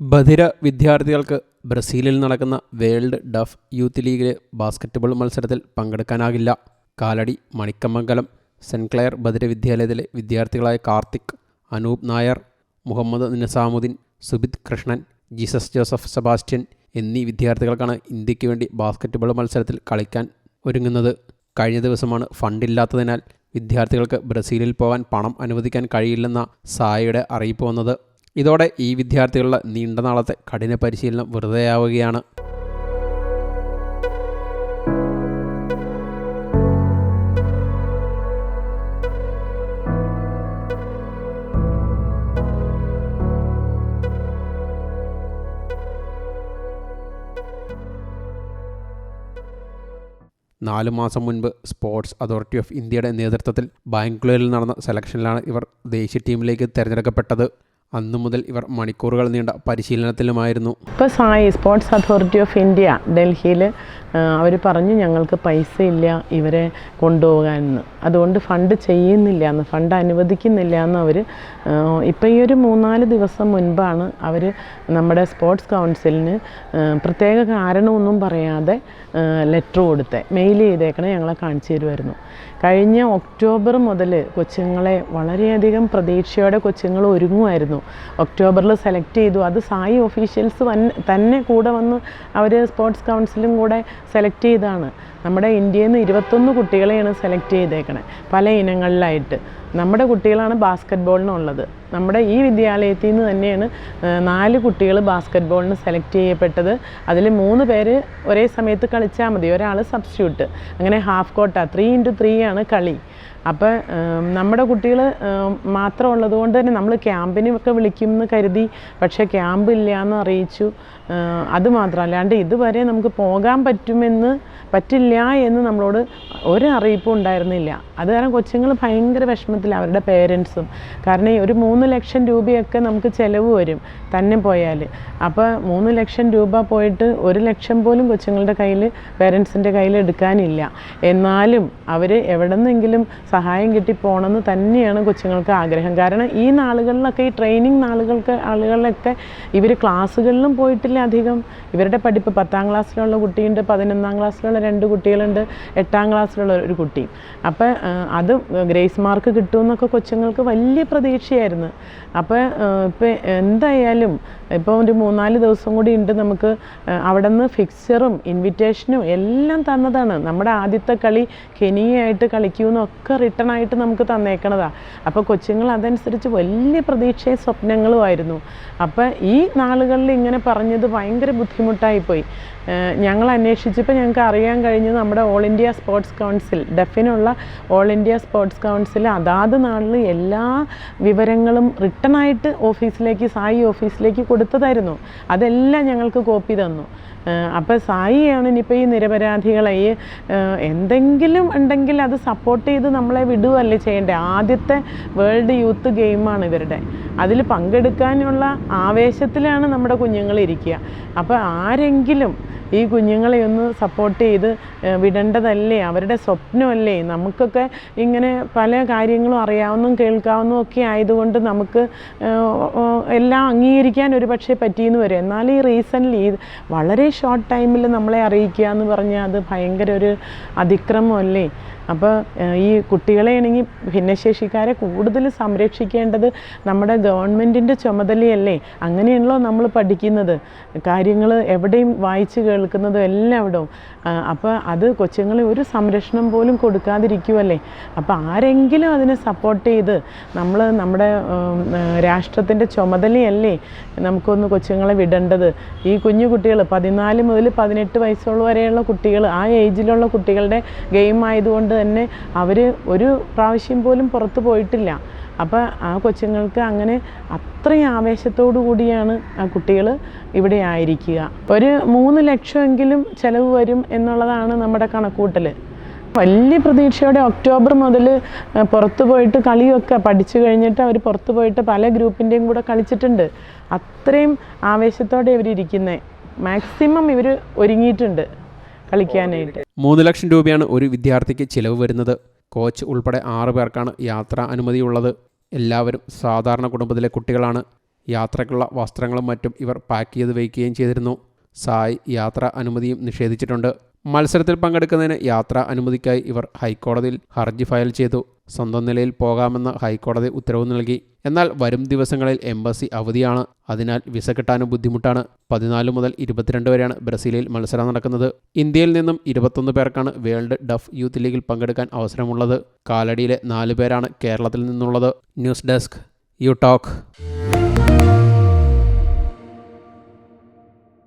ബധിര വിദ്യാർത്ഥികൾക്ക് ബ്രസീലിൽ നടക്കുന്ന വേൾഡ് ഡഫ് യൂത്ത് ലീഗിലെ ബാസ്ക്കറ്റ്ബോൾ മത്സരത്തിൽ പങ്കെടുക്കാനാകില്ല. കാലടി മണിക്കമംഗലം സെൻക്ലെയർ ബധിര വിദ്യാലയത്തിലെ വിദ്യാർത്ഥികളായ Karthik Anoop Nair Muhammad Nizamuddin Subith Krishnan Jesus Joseph Sebastian എന്നീ വിദ്യാർത്ഥികൾക്കാണ് ഇന്ത്യയ്ക്ക് വേണ്ടി ബാസ്ക്കറ്റ്ബോൾ മത്സരത്തിൽ കളിക്കാൻ ഒരുങ്ങുന്നത്. കഴിഞ്ഞ ദിവസമാണ് ഫണ്ടില്ലാത്തതിനാൽ വിദ്യാർത്ഥികൾക്ക് ബ്രസീലിൽ പോകാൻ പണം അനുവദിക്കാൻ കഴിയില്ലെന്ന സായയുടെ അറിയിപ്പ് വന്നത്. ഇതോടെ ഈ വിദ്യാർത്ഥികളുടെ നീണ്ട നാളത്തെ കഠിന പരിശീലനം വെറുതെയാവുകയാണ്. നാല് മാസം മുൻപ് സ്പോർട്സ് അതോറിറ്റി ഓഫ് ഇന്ത്യയുടെ നേതൃത്വത്തിൽ ബാംഗ്ലൂരിൽ നടന്ന സെലക്ഷനിലാണ് ഇവർ ദേശീയ ടീമിലേക്ക് തിരഞ്ഞെടുക്കപ്പെട്ടത്. അന്നു മുതൽ ഇവർ മണിക്കൂറുകൾ നീണ്ട പരിശീലനത്തിലുമായിരുന്നു. ഇപ്പോൾ SAI sports authority of India ഡൽഹിയിൽ അവർ പറഞ്ഞു ഞങ്ങൾക്ക് പൈസ ഇല്ല ഇവരെ കൊണ്ടുപോകാനെന്ന്. അതുകൊണ്ട് ഫണ്ട് ചെയ്യുന്നില്ല എന്ന് ഫണ്ട് അനുവദിക്കുന്നില്ല എന്ന് അവർ ഇപ്പം ഈ ഒരു മൂന്നാൽ ദിവസം മുൻപാണ് അവർ നമ്മുടെ സ്പോർട്സ് കൗൺസിലിന് പ്രത്യേക കാരണമൊന്നും പറയാതെ ലെറ്റർ കൊടുത്തേ. മെയിൽ ചെയ്തേക്കണേ ഞങ്ങളെ കാണിച്ചു തരുമായിരുന്നു കഴിഞ്ഞ ഒക്ടോബർ മുതൽ കൊച്ചുങ്ങളെ വളരെയധികം പ്രതീക്ഷയോടെ കൊച്ചുങ്ങൾ ഒരുങ്ങുമായിരുന്നു ഒക്ടോബറിൽ സെലക്ട് ചെയ്തു. അത് സായി ഒഫീഷ്യൽസ് തന്നെ കൂടെ വന്ന് അവർ സ്പോർട്സ് കൗൺസിലും കൂടെ സെലക്ട് ചെയ്തതാണ് നമ്മുടെ ഇന്ത്യയിൽ നിന്ന് ഇരുപത്തൊന്ന് കുട്ടികളെയാണ് സെലക്ട് ചെയ്തേക്കണേ പല ഇനങ്ങളിലായിട്ട്. നമ്മുടെ കുട്ടികളാണ് ബാസ്ക്കറ്റ് ബോളിനുള്ളത് നമ്മുടെ ഈ വിദ്യാലയത്തിൽ നിന്ന് തന്നെയാണ് നാല് കുട്ടികൾ ബാസ്ക്കറ്റ് ബോളിന് സെലക്ട് ചെയ്യപ്പെട്ടത്. അതിൽ മൂന്ന് പേര് ഒരേ സമയത്ത് കളിച്ചാൽ മതി. ഒരാൾ സബ്സ്റ്റിറ്റ്യൂട്ട് അങ്ങനെ ഹാഫ് കോട്ട ത്രീ ഇന്റു ത്രീ ആണ് കളി. അപ്പോൾ നമ്മുടെ കുട്ടികൾ മാത്രം ഉള്ളതുകൊണ്ട് തന്നെ നമ്മൾ ക്യാമ്പിനൊക്കെ വിളിക്കും എന്ന് കരുതി പക്ഷേ ക്യാമ്പ് ഇല്ല എന്ന് അറിയിച്ചു അതുമാത്രമല്ലാണ്ട് മാത്രം. ഇതുവരെ നമുക്ക് പോകാൻ പറ്റുമെന്ന് പറ്റില്ല എന്ന് നമ്മളോട് ഒരറിയിപ്പും ഉണ്ടായിരുന്നില്ല. അത് കാരണം കൊച്ചുങ്ങൾ ഭയങ്കര വിഷമത്തിൽ അവരുടെ പേരൻസും. കാരണം ഒരു മൂന്ന് ലക്ഷം രൂപയൊക്കെ നമുക്ക് ചിലവ് വരും തന്നെ പോയാൽ അപ്പോൾ മൂന്ന് ലക്ഷം രൂപ പോയിട്ട് ഒരു ലക്ഷം പോലും കൊച്ചുങ്ങളുടെ കയ്യിൽ പേരൻസിന്റെ കയ്യിൽ എടുക്കാനില്ല. എന്നാലും അവർ എവിടെ നിന്നെങ്കിലും സഹായം കിട്ടി പോകണമെന്ന് തന്നെയാണ് കൊച്ചുങ്ങൾക്ക് ആഗ്രഹം. കാരണം ഈ നാളുകളിലൊക്കെ ഈ ട്രെയിനിങ് നാളുകൾക്ക് ആളുകളിലൊക്കെ ഇവർ ക്ലാസ്സുകളിലും പോയിട്ടില്ല അധികം. ഇവരുടെ പഠിപ്പ് പത്താം ക്ലാസ്സിലുള്ള കുട്ടിയുണ്ട് പതിനൊന്നാം ക്ലാസ്സിലുള്ള രണ്ട് കുട്ടികളുണ്ട് എട്ടാം ക്ലാസ്സിലുള്ള ഒരു കുട്ടി. അപ്പോൾ അത് ഗ്രേസ് മാർക്ക് കിട്ടുമെന്നൊക്കെ കൊച്ചുങ്ങൾക്ക് വലിയ പ്രതീക്ഷയായിരുന്നു. അപ്പോൾ ഇപ്പോൾ എന്തായാലും ഇപ്പോൾ ഒരു മൂന്നാൽ ദിവസം കൂടി ഉണ്ട് നമുക്ക് അവിടെ നിന്ന് ഫിക്സറും ഇൻവിറ്റേഷനും എല്ലാം തന്നതാണ്. നമ്മുടെ ആദ്യത്തെ കളി കെനിയായിട്ട് കളിക്കുമെന്നൊക്കെ റിട്ടേൺ ആയിട്ട് നമുക്ക് തന്നേക്കണതാണ് അപ്പോൾ കൊച്ചുങ്ങൾ അതനുസരിച്ച് വലിയ പ്രതീക്ഷയും സ്വപ്നങ്ങളുമായിരുന്നു അപ്പോൾ ഈ നാളുകളിൽ ഇങ്ങനെ പറഞ്ഞത് ഭയങ്കര ബുദ്ധിമുട്ടായിപ്പോയി. ഞങ്ങൾ അന്വേഷിച്ചപ്പോൾ ഞങ്ങൾക്ക് അറിയാൻ കഴിഞ്ഞത് നമ്മുടെ ഓൾ ഇന്ത്യ സ്പോർട്സ് കൗൺസിൽ ഡെഫിനുള്ള ഓൾ ഇന്ത്യ സ്പോർട്സ് കൗൺസിൽ അതാത് നാളിൽ എല്ലാ വിവരങ്ങളും റിട്ടേൺ ആയിട്ട് ഓഫീസിലേക്ക് സായി ഓഫീസിലേക്ക് കൊടുത്തതായിരുന്നു. അതെല്ലാം ഞങ്ങൾക്ക് കോപ്പി തന്നു. അപ്പോൾ സായിയാണ് ഇനിയിപ്പോൾ ഈ നിരപരാധികളെ ഈ എന്തെങ്കിലും ഉണ്ടെങ്കിൽ അത് സപ്പോർട്ട് ചെയ്ത് നമ്മളെ വിടുകയല്ലേ ചെയ്യേണ്ടത് ആദ്യത്തെ വേൾഡ് യൂത്ത് ഗെയിമാണ് ഇവരുടെ. അതിൽ പങ്കെടുക്കാനുള്ള ആവേശത്തിലാണ് നമ്മുടെ കുഞ്ഞുങ്ങൾ ഇരിക്കുക. അപ്പോൾ ആരെങ്കിലും ഈ കുഞ്ഞുങ്ങളെ ഒന്ന് സപ്പോർട്ട് ചെയ്ത് വിടേണ്ടതല്ലേ? അവരുടെ സ്വപ്നമല്ലേ? നമുക്കൊക്കെ ഇങ്ങനെ പല കാര്യങ്ങളും അറിയാവുന്നതും കേൾക്കാവുന്നതും ഒക്കെ ആയതുകൊണ്ട് നമുക്ക് എല്ലാം അംഗീകരിക്കാൻ ഒരു പക്ഷേ പറ്റിയെന്ന് വരും. എന്നാൽ ഈ റീസെന്റ്ലി വളരെ ഷോർട്ട് ടൈമിൽ നമ്മളെ അറിയിക്കുക എന്ന് പറഞ്ഞാൽ അത് ഭയങ്കര ഒരു അതിക്രമമല്ലേ അപ്പോൾ ഈ കുട്ടികളെ ആണെങ്കിൽ ഭിന്നശേഷിക്കാരെ കൂടുതൽ സംരക്ഷിക്കേണ്ടത് നമ്മുടെ ഗവൺമെന്റിന്റെ ചുമതലയല്ലേ? അങ്ങനെയാണല്ലോ നമ്മൾ പഠിക്കുന്നത്. കാര്യങ്ങൾ എവിടെയും വായിച്ച് കേൾക്കുന്നതും എല്ലാം അവിടെ അപ്പോൾ അത് കൊച്ചുങ്ങളെ ഒരു സംരക്ഷണം പോലും കൊടുക്കാതിരിക്കുമല്ലേ അപ്പോൾ ആരെങ്കിലും അതിനെ സപ്പോർട്ട് ചെയ്ത് നമ്മൾ നമ്മുടെ രാഷ്ട്രത്തിന്റെ ചുമതലയല്ലേ നമുക്കൊന്ന് കൊച്ചുങ്ങളെ വിടേണ്ടത്? ഈ കുഞ്ഞു കുട്ടികൾ പതിനാല് മുതൽ പതിനെട്ട് വയസ്സുള്ള വരെയുള്ള കുട്ടികൾ ആ ഏജിലുള്ള കുട്ടികളുടെ ഗെയിം ആയതുകൊണ്ട് തന്നെ അവർ ഒരു പ്രാവശ്യം പോലും പുറത്ത് പോയിട്ടില്ല. അപ്പോൾ ആ കൊച്ചുങ്ങൾക്ക് അങ്ങനെ അത്രയും ആവേശത്തോടു കൂടിയാണ് ആ കുട്ടികൾ ഇവിടെ ആയിരിക്കുക. ഒരു മൂന്ന് ലക്ഷമെങ്കിലും ചിലവ് വരും എന്നുള്ളതാണ് നമ്മുടെ കണക്കൂട്ടൽ വലിയ പ്രതീക്ഷയോടെ ഒക്ടോബർ മുതൽ പുറത്തു പോയിട്ട് കളിയൊക്കെ പഠിച്ചു കഴിഞ്ഞിട്ട് അവർ പുറത്തു പോയിട്ട് പല ഗ്രൂപ്പിന്റെയും കൂടെ കളിച്ചിട്ടുണ്ട്. അത്രയും ആവേശത്തോടെ ഇവരിയ്ക്കുന്നത് മാക്സിമം ഇവർ ഒരുങ്ങിയിട്ടുണ്ട്. കളിക്കാനായിട്ട്. മൂന്ന് ലക്ഷം രൂപയാണ് ഒരു വിദ്യാർത്ഥിക്ക് ചിലവ് വരുന്നത്. കോച്ച് ഉൾപ്പെടെ ആറ് പേർക്കാണ് യാത്രാ അനുമതിയുള്ളത്. എല്ലാവരും സാധാരണ കുടുംബത്തിലെ കുട്ടികളാണ്. യാത്രയ്ക്കുള്ള വസ്ത്രങ്ങളും മറ്റും ഇവർ പാക്ക് ചെയ്ത് വയ്ക്കുകയും ചെയ്തിരുന്നു. സായ് യാത്രാ അനുമതിയും നിഷേധിച്ചിട്ടുണ്ട്. മത്സരത്തിൽ പങ്കെടുക്കുന്നതിന് യാത്രാ അനുമതിക്കായി ഇവർ ഹൈക്കോടതിയിൽ ഹർജി ഫയൽ ചെയ്തു. സ്വന്തം നിലയിൽ പോകാമെന്ന് ഹൈക്കോടതി ഉത്തരവ് നൽകി. എന്നാൽ വരും ദിവസങ്ങളിൽ എംബസി അവധിയാണ്. അതിനാൽ വിസ കിട്ടാനും ബുദ്ധിമുട്ടാണ്. പതിനാല് മുതൽ ഇരുപത്തിരണ്ട് വരെയാണ് ബ്രസീലിൽ മത്സരം നടക്കുന്നത്. ഇന്ത്യയിൽ നിന്നും ഇരുപത്തൊന്ന് പേർക്കാണ് വേൾഡ് ഡഫ് യൂത്ത് ലീഗിൽ പങ്കെടുക്കാൻ അവസരമുള്ളത്. കാലടിയിലെ നാല് പേരാണ് കേരളത്തിൽ നിന്നുള്ളത്. News desk you talk.